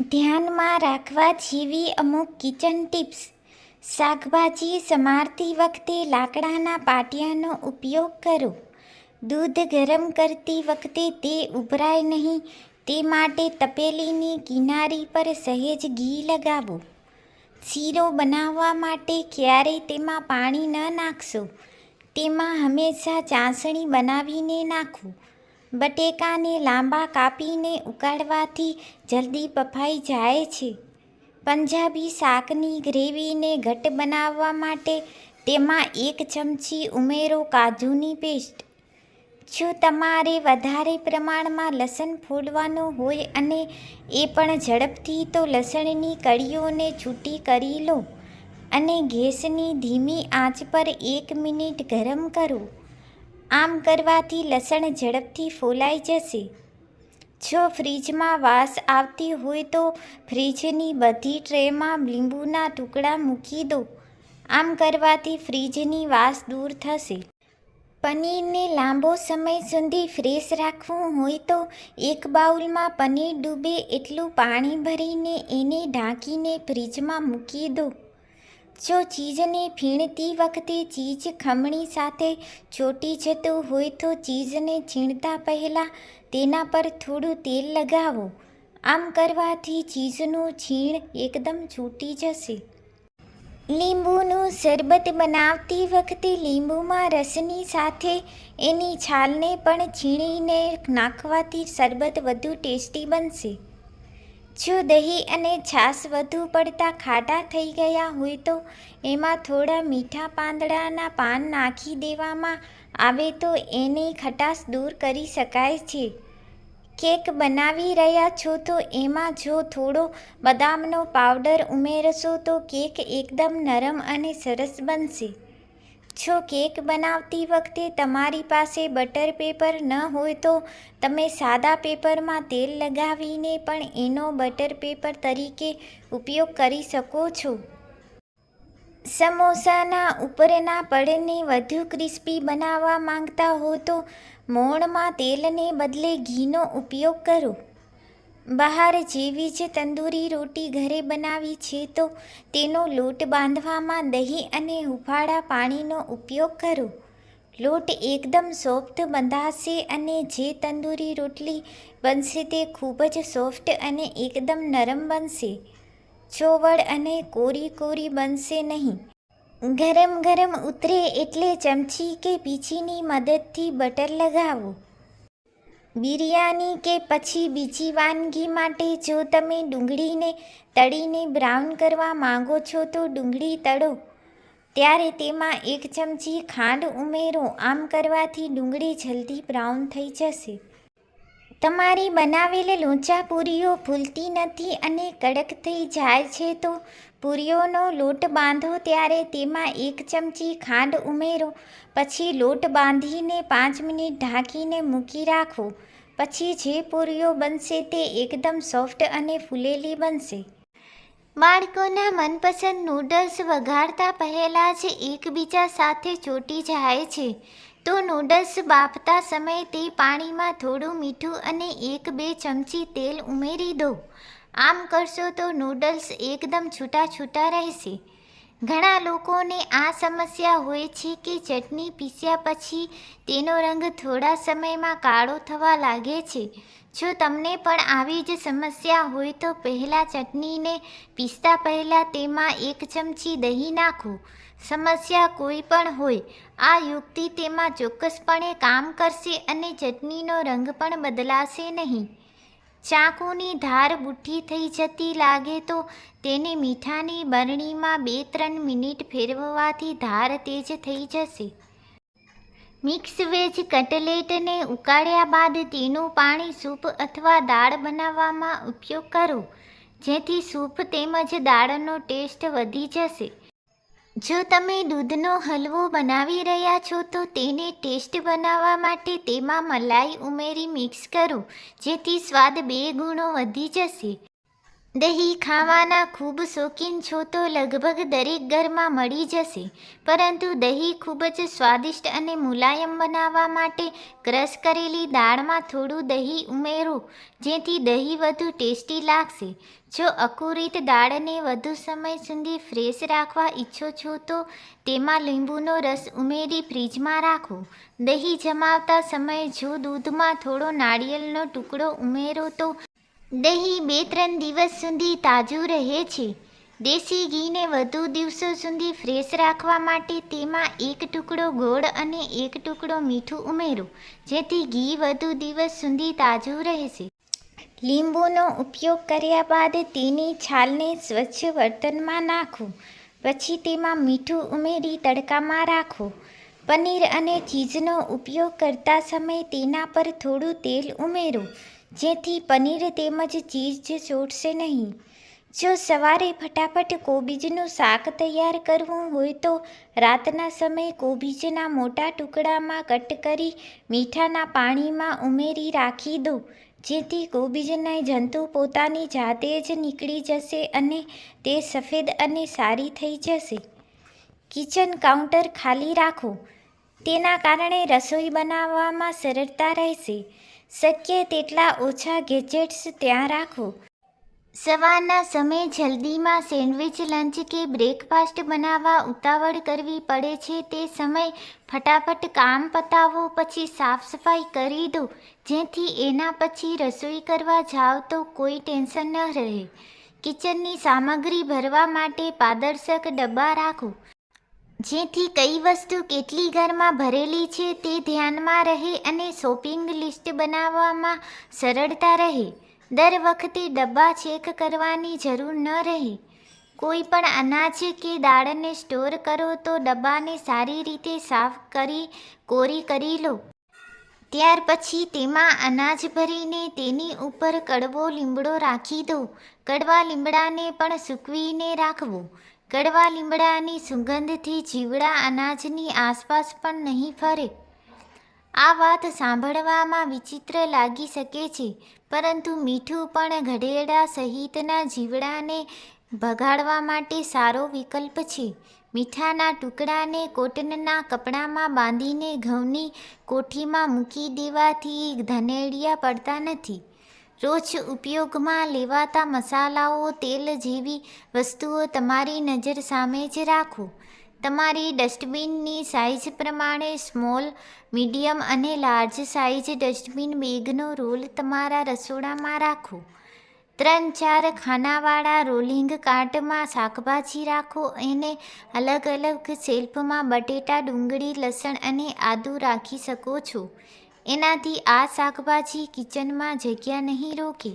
ધ્યાનમાં રાખવા જેવી અમુક કિચન ટિપ્સ શાકભાજી સમારતી વખતે લાકડાના પાટિયાનો ઉપયોગ કરો. દૂધ ગરમ કરતી વખતે તે ઉભરાય નહીં, તે માટે તપેલીની કિનારી પર સહેજ ઘી લગાવો. શીરો બનાવવા માટે ક્યારેય તેમાં પાણી ન નાખશો. તેમાં હંમેશા ચાસણી બનાવીને નાખો. બટેકાને લાંબા કાપીને ઉકાળવાથી જલ્દી બફાઈ જાય છે. પંજાબી શાકની ગ્રેવીને ઘટ બનાવવા માટે તેમાં એક ચમચી ઉમેરો કાજુની પેસ્ટ. જો તમારે વધારે પ્રમાણમાં લસણ ફોડવાનો હોય અને એ પણ ઝડપથી તો લસણની કળીઓને છૂટી કરી લો અને ગેસની ધીમી આંચ પર એક મિનિટ ગરમ કરો. આમ કરવાથી લસણ ઝડપથી ફોલાઈ જશે. જો ફ્રીજમાં વાસ આવતી હોય તો ફ્રીજની બધી ટ્રેમાં લીંબુના ટુકડા મૂકી દો. આમ કરવાથી ફ્રીજની વાસ દૂર થશે. પનીરને લાંબો સમય સુધી ફ્રેશ રાખવું હોય તો એક બાઉલમાં પનીર ડૂબે એટલું પાણી ભરીને એને ઢાંકીને ફ્રીજમાં મૂકી દો. જો ચીઝને ફીણતી વખતે ચીઝ ખમણી સાથે ચોટી જતું હોય તો ચીઝને છીણતા પહેલાં તેના પર થોડું તેલ લગાવો. આમ કરવાથી ચીઝનું છીણ એકદમ છૂટી જશે. લીંબુનું શરબત બનાવતી વખતે લીંબુમાં રસની સાથે એની છાલને પણ છીણીને નાખવાથી શરબત વધુ ટેસ્ટી બનશે. જો દહીં અને છાશ વધુ પડતા ખાટા થઈ ગયા હોય તો એમાં થોડા મીઠા પાંદડાના પાન નાખી દેવામાં આવે તો એની ખટાશ દૂર કરી શકાય છે. કેક બનાવી રહ્યા છો તો એમાં જો થોડો બદામનો પાવડર ઉમેરશો તો કેક એકદમ નરમ અને સરસ બનશે. જો કેક બનાવતી વખતે તમારી પાસે બટર પેપર ન હોય તો તમે સાદા પેપરમાં તેલ લગાવીને પણ એનો બટર પેપર તરીકે ઉપયોગ કરી શકો છો. સમોસાના ઉપરના પડને વધુ ક્રિસ્પી બનાવવા માંગતા હો તો મોણમાં તેલને બદલે ઘીનો ઉપયોગ કરો. બહાર જેવી જ તંદૂરી રોટી ઘરે બનાવી છે તો તેનો લોટ બાંધવામાં દહીં અને હુફાળા પાણીનો ઉપયોગ કરો. લોટ એકદમ સોફ્ટ બંધાશે અને જે તંદૂરી રોટલી બનશે તે ખૂબ જ સોફ્ટ અને એકદમ નરમ બનશે. ચોવડ અને કોરી કોરી બનશે નહીં. ગરમ ગરમ ઉતરે એટલે ચમચી કે પીછીની મદદથી બટર લગાવો. બિરયાની કે પછી બીજી વાનગી માટે જો તમે ડુંગળીને તળીને બ્રાઉન કરવા માંગો છો તો ડુંગળી તળો. ત્યારે તેમાં એક ચમચી ખાંડ ઉમેરો. આમ કરવાથી ડુંગળી જલ્દી બ્રાઉન થઈ જશે. તમારી બનાવેલી લોચા પૂરીઓ ફૂલતી નથી અને કડક થઈ જાય છે તો પૂરીઓનો લોટ બાંધો ત્યારે તેમાં એક ચમચી ખાંડ ઉમેરો, પછી લોટ બાંધીને પાંચ મિનિટ ઢાંકીને મૂકી રાખો, પછી જે પૂરીઓ બનશે તે એકદમ સોફ્ટ અને ફૂલેલી બનશે. બાળકોના મનપસંદ નૂડલ્સ વઘારતા પહેલાં જ એકબીજા સાથે ચોટી જાય છે. તો નૂડલ્સ બાફતા સમયે તે પાણીમાં થોડું મીઠું અને એક બે ચમચી તેલ ઉમેરી દો. આમ કરશો તો નૂડલ્સ એકદમ છૂટા છૂટા રહેશે. ઘણા લોકોને આ સમસ્યા હોય છે કે ચટણી પીસ્યા પછી તેનો રંગ થોડા સમયમાં કાળો થવા લાગે છે. જો તમને પણ આવી જ સમસ્યા હોય તો પહેલાં ચટણીને પીસતા પહેલાં તેમાં એક ચમચી દહીં નાખો. સમસ્યા કોઈ પણ હોય, આ યુક્તિ તેમાં ચોક્કસપણે કામ કરશે અને ચટણીનો રંગ પણ બદલાશે નહીં. ચાકુની ધાર બુઠ્ઠી થઈ જતી લાગે તો તેને મીઠાની બરણીમાં બે ત્રણ મિનિટ ફેરવવાથી ધાર તેજ થઈ જશે. મિક્સ વેજ કટલેટને ઉકાળ્યા બાદ તેનું પાણી સૂપ અથવા દાળ બનાવવામાં ઉપયોગ કરો, જેથી સૂપ તેમજ દાળનો ટેસ્ટ વધી જશે. જો તમે દૂધનો હલવો બનાવી રહ્યા છો, તો તેને ટેસ્ટ બનાવવા માટે તેમાં મલાઈ ઉમેરી મિક્સ કરો, જેથી સ્વાદ બે ગુણો વધી જશે. દહીં ખાવાના ખૂબ શોખીન છો તો લગભગ દરેક ઘરમાં મળી જશે. પરંતુ દહીં ખૂબ જ સ્વાદિષ્ટ અને મુલાયમ બનાવવા માટે ક્રશ કરેલી દાળમાં થોડું દહીં ઉમેરો, જેથી દહીં વધુ ટેસ્ટી લાગશે. જો અકુરિત દાળને વધુ સમય સુધી ફ્રેશ રાખવા ઈચ્છો છો તો તેમાં લીંબુનો રસ ઉમેરી ફ્રીજમાં રાખો. દહીં જમાવતા સમયે જો દૂધમાં થોડો નાળિયેરનો ટુકડો ઉમેરો તો દહીં બે ત્રણ દિવસ સુધી તાજું રહે છે. દેશી ઘીને વધુ દિવસો સુધી ફ્રેશ રાખવા માટે તેમાં એક ટુકડો ગોળ અને એક ટુકડો મીઠું ઉમેરો, જેથી ઘી વધુ દિવસ સુધી તાજું રહેશે. લીંબુનો ઉપયોગ કર્યા બાદ તેની છાલને સ્વચ્છ બર્તનમાં નાખો, પછી તેમાં મીઠું ઉમેરી તડકામાં રાખો. પનીર અને ચીઝનો ઉપયોગ કરતા સમયે તેના પર થોડું તેલ ઉમેરો જેથી પનીર તેમજ ચીઝ ચોટશે નહીં. જો સવારે ફટાફટ કોબીજનું શાક તૈયાર કરવું હોય તો રાતના સમયે કોબીજના મોટા ટુકડામાં કટ કરી મીઠાના પાણીમાં ઉમેરી રાખી દો, જેથી કોબીજના જંતુ પોતાની જાતે જ નીકળી જશે અને તે સફેદ અને સારી થઈ જશે. કિચન કાઉન્ટર ખાલી રાખો. તેના કારણે રસોઈ બનાવવામાં સરળતા રહેશે. શક્ય તેટલા ઓછા ગેજેટ્સ ત્યાં રાખો. સવારના સમયે જલ્દીમાં સેન્ડવિચ, લંચ કે બ્રેકફાસ્ટ બનાવવા ઉતાવળ કરવી પડે છે તે સમય ફટાફટ કામ પતાવો, પછી સાફ સફાઈ કરી દો, જેથી એના પછી રસોઈ કરવા જાઓ તો કોઈ ટેન્શન ન રહે. કિચનની સામગ્રી ભરવા માટે પારદર્શક ડબ્બા રાખો. જેથી કઈ વસ્તુ કેટલી ઘરમાં ભરેલી છે તે ધ્યાનમાં રહે અને શોપિંગ લિસ્ટ બનાવવામાં સરળતા રહે. દર વખતે ડબ્બા ચેક કરવાની જરૂર ન રહે. કોઈ પણ અનાજ કે દાળને સ્ટોર કરો તો ડબ્બાને સારી રીતે સાફ કરી, કોરી કરી લો. ત્યાર પછી તેમાં અનાજ ભરીને તેની ઉપર કડવો લીમડો રાખી દો. કડવા લીમડાને પણ સૂકવીને રાખવો. કડવા લીમડાની સુગંધથી જીવડા અનાજની આસપાસ પણ નહીં ફરે. આ વાત સાંભળવામાં વિચિત્ર લાગી શકે છે, પરંતુ મીઠું પણ ઘડેડા સહિતના જીવડાને ભગાડવા માટે સારો વિકલ્પ છે. મીઠાના ટુકડાને કોટનના કપડામાં બાંધીને ઘઉંની કોઠીમાં મૂકી દેવાથી ધનેડિયા પડતા નથી. રોજ ઉપયોગમાં લેવાતા મસાલાઓ, તેલ જેવી વસ્તુઓ તમારી નજર સામે જ રાખો. તમારી ડસ્ટબિનની સાઇઝ પ્રમાણે સ્મોલ, મીડિયમ અને લાર્જ સાઇઝ ડસ્ટબિન બેગનો રોલ તમારા રસોડામાં રાખો. ત્રણ ચાર ખાનાવાળા રોલિંગ કાર્ટમાં શાકભાજી રાખો એને અલગ અલગ શેલ્ફમાં બટેટા, ડુંગળી, લસણ અને આદુ રાખી શકો છો. એનાથી આ શાકભાજી કિચનમાં જગ્યા નહીં રોકે.